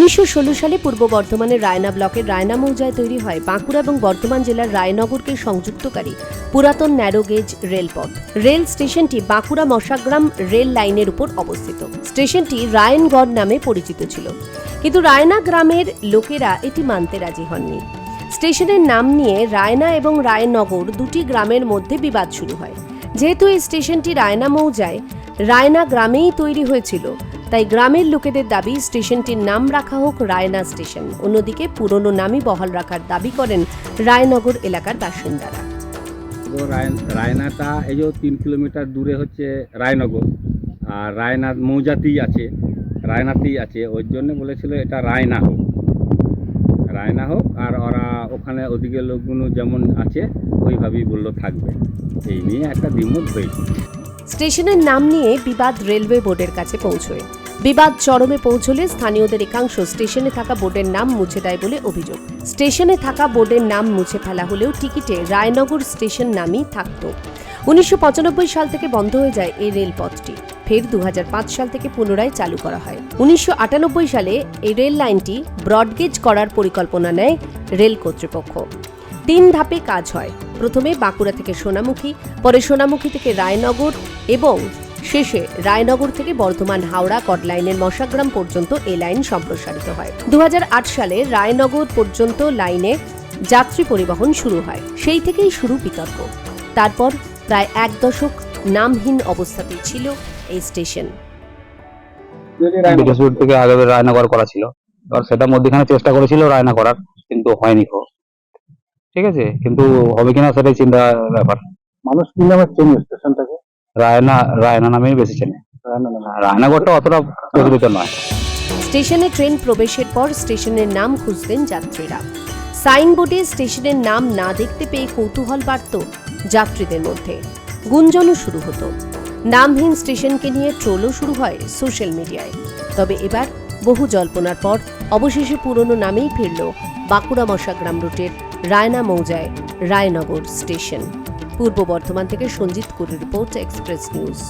উনিশশো সালে পূর্ব বর্ধমানের রায়না ব্লকের রায়না মৌজায় তৈরি হয় বাঁকুড়া এবং বর্ধমান জেলার রায়নগরকে সংযুক্তকারী পুরাতন ন্যারোগেজ রেলপথ। রেল স্টেশনটি বাঁকুড়া মশাগ্রাম রেল লাইনের উপর অবস্থিত। স্টেশনটি রায়নগড় নামে পরিচিত ছিল। কিন্তু রায়না গ্রামের লোকেরা এটি মানতে রাজি হননি। স্টেশনের নাম নিয়ে রায়না এবং রায়নগর দুটি গ্রামের মধ্যে বিবাদ শুরু হয়। যেহেতু এই স্টেশনটি রায়না মৌজায়, রায়না গ্রামেই তৈরি হয়েছিল। তাই গ্রামের লোকেদের দাবি স্টেশনটির নাম রাখা হোক রায়না স্টেশন। অন্যদিকে পুরনো নামই বহাল রাখার দাবি করেন রায়নগর এলাকার বাসিন্দারা। রায়নাটা এই যে তিন কিলোমিটার দূরে হচ্ছে রায়নগর আর রায়না মৌজাতেই আছে রায়নাতেই আছে ওই জন্য বলেছিল এটা রায়না হোক। রায়না হোক আর ওরা ওখানে ওদিকে লোকগুলো যেমন আছে ওইভাবেই বলল থাকবে। এই নিয়ে একটা দ্বিমত হয়েছে। স্টেশনের নাম নিয়ে বিবাদ রেলওয়ে বোর্ডের কাছে পৌঁছয়। বিবাদ চরমে পৌঁছলে স্থানীয়দের একাংশ স্টেশনে থাকা বোর্ডের নাম মুছে দেয় বলে অভিযোগ। স্টেশনে থাকা বোর্ডের নাম মুছে ফেলা হলেও টিকিটে রায়নগর স্টেশন নামই থাকত। উনিশশো সাল থেকে বন্ধ হয়ে যায় এই রেলপথটি। ফের দুহাজার পাঁচ সাল থেকে পুনরায় চালু করা হয়। উনিশশো আটানব্বই সালে এই রেল লাইনটি ব্রডগেজ করার পরিকল্পনা নেয় রেল কর্তৃপক্ষ। তিন ধাপে কাজ হয়। প্রথমে বাঁকুড়া থেকে সোনামুখী, পরে সোনামুখী থেকে রায়নগর এবং শেষে রায়নগর থেকে বর্ধমান হাওড়া কটলাইনের মশাগ্রাম পর্যন্ত এই লাইন সম্প্রসারিত হয়। দু সালে রায়নগর পর্যন্ত লাইনে যাত্রী পরিবহন শুরু হয়। সেই থেকেই শুরু বিতর্ক। তারপর প্রায় এক দশক নামহীন অবস্থাতেই ছিল এই স্টেশন। থেকে আগে রায়নগর করা ছিল। এবার সেটা মধ্যখানে চেষ্টা করেছিল রায়না করার কিন্তু হয়নি কো ঠিক আছে? কিন্তু হবে কিনা সেটাই চিন্তা ব্যাপার। মানুষ কি নামে চেনে স্টেশনটাকে? রায়না রায়না নামেই বেশি চেনে। রায়নাগরটা অতটা প্রচলিত নয়। স্টেশনে ট্রেন প্রবেশের পর স্টেশনের নাম খুঁজতেন যাত্রীরা। সাইনবোর্ডে স্টেশনের নাম না দেখতে পেয়ে কৌতূহল বাড়ত যাত্রীদের মধ্যে। গুঞ্জনও শুরু হতো। নামহীন স্টেশনকে নিয়ে ট্রোলও শুরু হয় সোশ্যাল মিডিয়ায়। তবে এবার বহু জল্পনার পর অবশেষে পুরনো নামেই ফিরল বাঁকুড়া মশাগ্রাম রুটের রায়না মৌজায় রায়নগর স্টেশন। পূর্ব বর্ধমান থেকে Sanjit Kuri report express news.